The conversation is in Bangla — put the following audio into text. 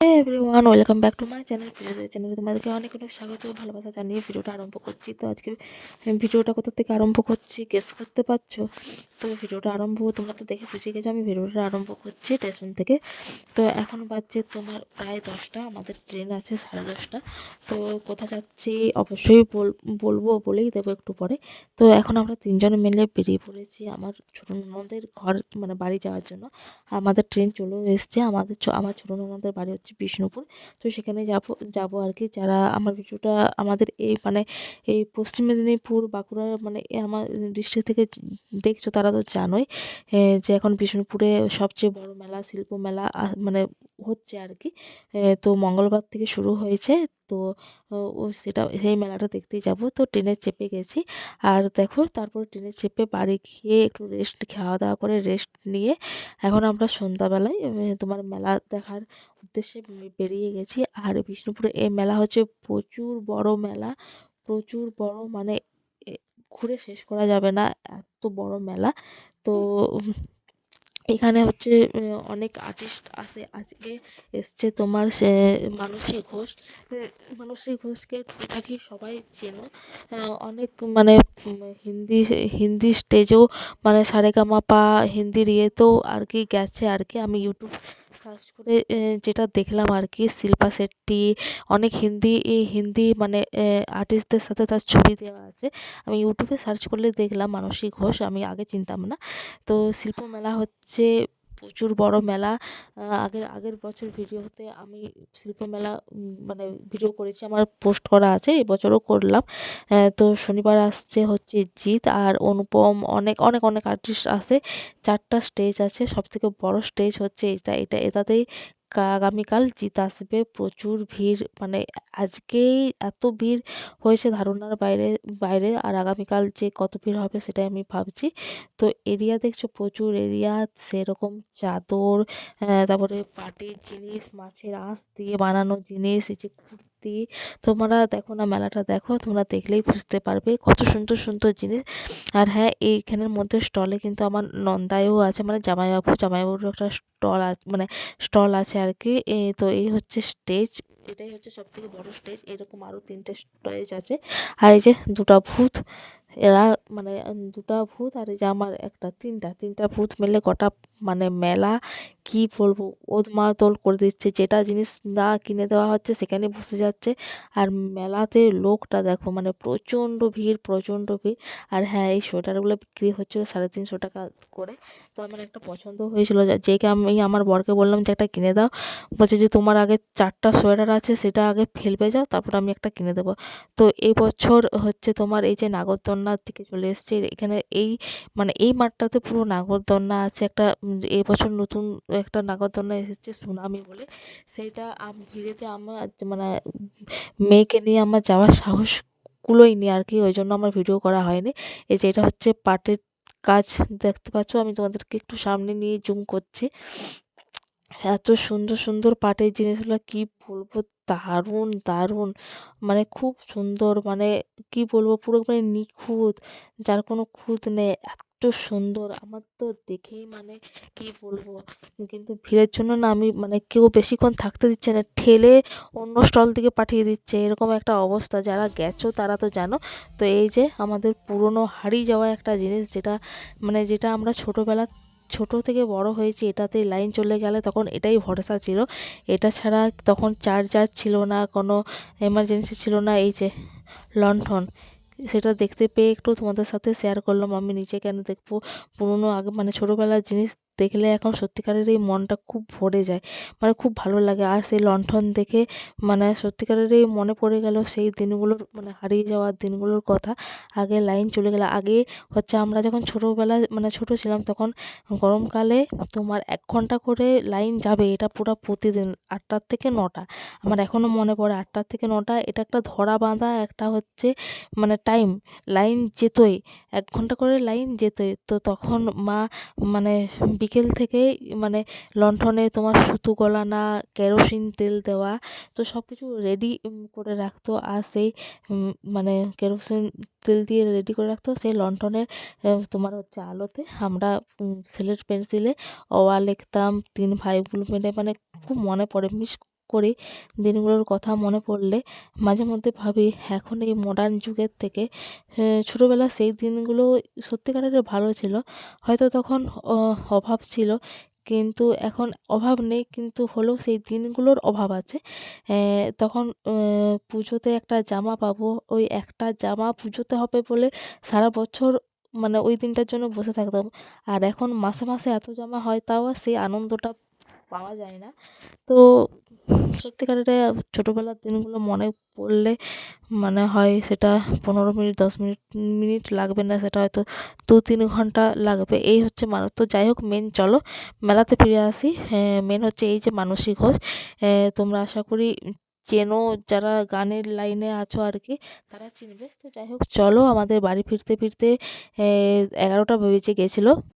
Everyone welcome back to my channel video চ্যানেলে তোমাদেরকে অনেক অনেক স্বাগত ভালোবাসা জানিয়ে ভিডিওটা আরম্ভ করছি। তো আজকে ভিডিওটা কোথা থেকে আরম্ভ করছি গেস করতে পারছ? তো ভিডিওটা আরম্ভ, তোমরা তো দেখে বুঝে গেছো আমি ভিডিওটা আরম্ভ করছি স্টেশন থেকে। তো এখন বাজছে তোমার প্রায় দশটা, আমাদের ট্রেন আছে সাড়ে দশটা। তো কোথা যাচ্ছি অবশ্যই বল, বলব বলেই দেবো একটু পরে। তো এখন আমরা তিনজন মিলে বেরিয়ে পড়েছি আমার ছোটো ননদের ঘর মানে বাড়ি যাওয়ার জন্য। আমাদের ট্রেন চলেও এসছে, আমাদের আমার ছোটো ননদের বাড়ি হচ্ছে বিষ্ণুপুর। তো সেখানে যাব যাব আর কি যারা আমার ভিডিওটা আমাদের এই মানে এই পশ্চিম মেদিনীপুর, বাঁকুড়া মানে আমার ডিস্ট্রিক্ট থেকে দেখছ তারা তো জানোই যে এখন বিষ্ণুপুরে সবচেয়ে বড় মেলা, শিল্প মেলা মানে হচ্ছে আর কি তো মঙ্গলবার থেকে শুরু হয়েছে। তো ও সেটা সেই মেলাটা দেখতেই যাব। তো ট্রেনে চেপে গেছি। আর দেখো তারপর ট্রেনে চেপে বাড়ি গিয়ে একটু রেস্ট খাওয়া দাওয়া করে রেস্ট নিয়ে এখন আমরা সন্ধ্যাবেলায় তোমার মেলা দেখার উদ্দেশ্যে বেরিয়ে গেছি। আর বিষ্ণুপুরে এই মেলা হচ্ছে প্রচুর বড় মেলা। প্রচুর বড় মানে ঘুরে শেষ করা যাবে না। এত বড় মেলা। তো এখানে হচ্ছে অনেক আর্টিস্ট আসে আজকে এসছে তোমার, সে, মানসী ঘোষ। মানসী ঘোষকে টুকিটাকি সবাই চেনো। অনেক মানে হিন্দি হিন্দি স্টেজেও মানে সারেগামাপা হিন্দির ইয়েতেও আর কি গেছে আর কি। আমি ইউটিউব সার্চ করে যেটা দেখলাম আর কি শিল্পা শেট্টি, অনেক হিন্দি হিন্দি মানে আর্টিস্টদের সাথে তার ছবি দেওয়া আছে। আমি ইউটিউবে সার্চ করলে দেখলাম মানসী ঘোষ আমি আগে চিনতাম না। তো শিল্প মেলা হচ্ছে প্রচুর বড় মেলা। আগের আগের বছর ভিডিওতে আমি শিল্প মেলা মানে ভিডিও করেছি, আমার পোস্ট করা আছে এবছরও করলাম। তো শনিবার আসছে হচ্ছে জিৎ আর অনুপম, অনেক অনেক অনেক আর্টিস্ট আছে। চারটা স্টেজ আছে, সবথেকে বড় স্টেজ হচ্ছে এটা। এটা, এটাতেই আগামীকাল জিত আসবে। প্রচুর ভিড় মানে আজকেই এত ভিড় হয়েছে ধারণার বাইরে বাইরে আর আগামীকাল যে কত ভিড় হবে সেটাই আমি ভাবছি। তো এরিয়া দেখছ প্রচুর এরিয়া, সেরকম চাদর তারপরে পাটির জিনিস, মাছের আঁশ দিয়ে বানানো জিনিস, এই যে কুর্তি তোমরা দেখো না মেলাটা দেখো, তোমরা দেখলেই বুঝতে পারবে কত সুন্দর সুন্দর জিনিস। আর হ্যাঁ এইখানের মধ্যে স্টলে কিন্তু আমার নন্দায়ও আছে মানে জামাইবাবু জামাইবাবুর একটা স্টল আছে মানে স্টল আছে আর কি তো এই হচ্ছে স্টেজ, এটাই হচ্ছে সব থেকে বড় স্টেজ। এরকম আরও তিনটে স্টেজ আছে। আর এই যে দুটা ভূত এরা মানে দুটো ভূত আর যে আমার একটা, তিনটা তিনটা ভূত মিলে গোটা মানে মেলা, কি বলব ওদমাদল করে দিচ্ছে। যেটা জিনিস না কিনে দেওয়া হচ্ছে সেখানে বসে যাচ্ছে। আর মেলাতে লোকটা দেখো মানে প্রচণ্ড ভিড় প্রচণ্ড ভিড়। আর হ্যাঁ এই সোয়েটারগুলো বিক্রি হচ্ছিল সাড়ে তিনশো টাকা করে। তো আমার একটা পছন্দ হয়েছিল। যা- আমি, আমার বরকে বললাম যে একটা কিনে দাও। বলছে যে তোমার আগে চারটা সোয়েটার আছে, সেটা আগে ফেলবে যাও, তারপর আমি একটা কিনে দেবো। তো এই বছর হচ্ছে তোমার এই যে নাগরদোলনার দিকে চলে এসছে। এখানে এই মানে এই মাঠটাতে পুরো নাগরদোলনা আছে। একটা এবছর নতুন একটা নাগরদোলনা এসেছে সুনামি বলে। সেইটা ভিড়েতে আমার মানে মেয়েকে নিয়ে আমার যাওয়ার সাহস কুলোয়নি আর কি। ওই জন্য আমার ভিডিও করা হয়নি। এই যে এটা হচ্ছে পাটের কাজ দেখতে পাচ্ছ? আমি তোমাদেরকে একটু সামনে নিয়ে জুম করছি। এত সুন্দর সুন্দর পাটের জিনিসগুলো কি বলব? দারুণ দারুণ। মানে খুব সুন্দর মানে কি বলব? পুরো মানে নিখুঁত, যার কোনো খুঁত নেই। এত সুন্দর। আমার তো দেখেই মানে কি বলব? কিন্তু ভিড়ের জন্য না আমি মানে কেউ বেশিক্ষণ থাকতে দিচ্ছে না। ঠেলে অন্য স্টল থেকে পাঠিয়ে দিচ্ছে। এরকম একটা অবস্থা। যারা গেছো তারা তো জানো। তো এই যে আমাদের পুরনো হারিয়ে যাওয়া একটা জিনিস যেটা মানে যেটা আমরা ছোটোবেলা ছোট থেকে বড় হয়েছি, এটাতে লাইন চলে গেলে তখন এটাই ভরসা ছিল। এটা ছাড়া তখন চার্জার ছিল না, কোনো এমার্জেন্সি ছিল না, এই যে লণ্ঠন। সেটা দেখতে পেয়ে একটু তোমাদের সাথে শেয়ার করলাম। আমি নিজে কেন দেখব? পুরনো আগে মানে ছোটোবেলার জিনিস দেখলে এখন সত্যিকারের এই মনটা খুব ভরে যায়। মানে খুব ভালো লাগে। আর সেই লণ্ঠন দেখে মানে সত্যিকারের এই মনে পড়ে গেল সেই দিনগুলোর মানে হারিয়ে যাওয়ার দিনগুলোর কথা। আগে লাইন চলে গেলে। আগে হচ্ছে আমরা যখন ছোটোবেলায় মানে ছোটো ছিলাম তখন গরমকালে তোমার এক ঘণ্টা করে লাইন যাবে এটা পুরো প্রতিদিন আটটার থেকে নটা। আমার এখনও মনে পড়ে আটটার থেকে নটা। এটা একটা ধরা বাঁধা একটা হচ্ছে মানে টাইম লাইন যেতই। এক ঘণ্টা করে লাইন যেতই। তো তখন মা মানে বিকেল থেকেই মানে লণ্ঠনে তোমার সুতো গলানা, কেরোসিন তেল দেওয়া, তো সব কিছু রেডি করে রাখতো। আর সেই মানে কেরোসিন তেল দিয়ে রেডি করে রাখতো। সেই লণ্ঠনের তোমার হচ্ছে আলোতে আমরা স্লেট পেন্সিলে আ, লিখতাম, তিন ভাই গুলো মানে খুব মনে পড়ে। মিস করি দিনগুলোর কথা মনে পড়লে মাঝে মধ্যে ভাবি, এখন এই মডার্ন যুগের থেকে ছোটোবেলার সেই দিনগুলো সত্যিকারের ভালো ছিল। হয়তো তখন অভাব ছিল, কিন্তু এখন অভাব নেই, কিন্তু হলেও সেই দিনগুলোর অভাব আছে। তখন পুজোতে একটা জামা পাবো, ওই একটা জামা পুজোতে হবে বলে সারা বছর মানে ওই দিনটার জন্য বসে থাকতাম। আর এখন মাসে মাসে এত জামা হয়, তাও সেই আনন্দটা পাওয়া যায় না। তো সত্যিকারের ছোটোবেলার দিনগুলো মনে পড়লে মানে হয় সেটা পনেরো মিনিট, দশ মিনিট মিনিট লাগবে না, সেটা হয়তো দু তিন ঘণ্টা লাগবে। এই হচ্ছে মানুষ তো যাই হোক মেন চলো, মেলাতে ফিরে আসি। মেন হচ্ছে এই যে মানসিক ঘোষ তোমরা আশা করি চেনো যারা গানের লাইনে আছো আর কি, তারা চিনবে। তো যাই হোক, চলো আমাদের বাড়ি ফিরতে ফিরতে এগারোটা বেজে গেছিল।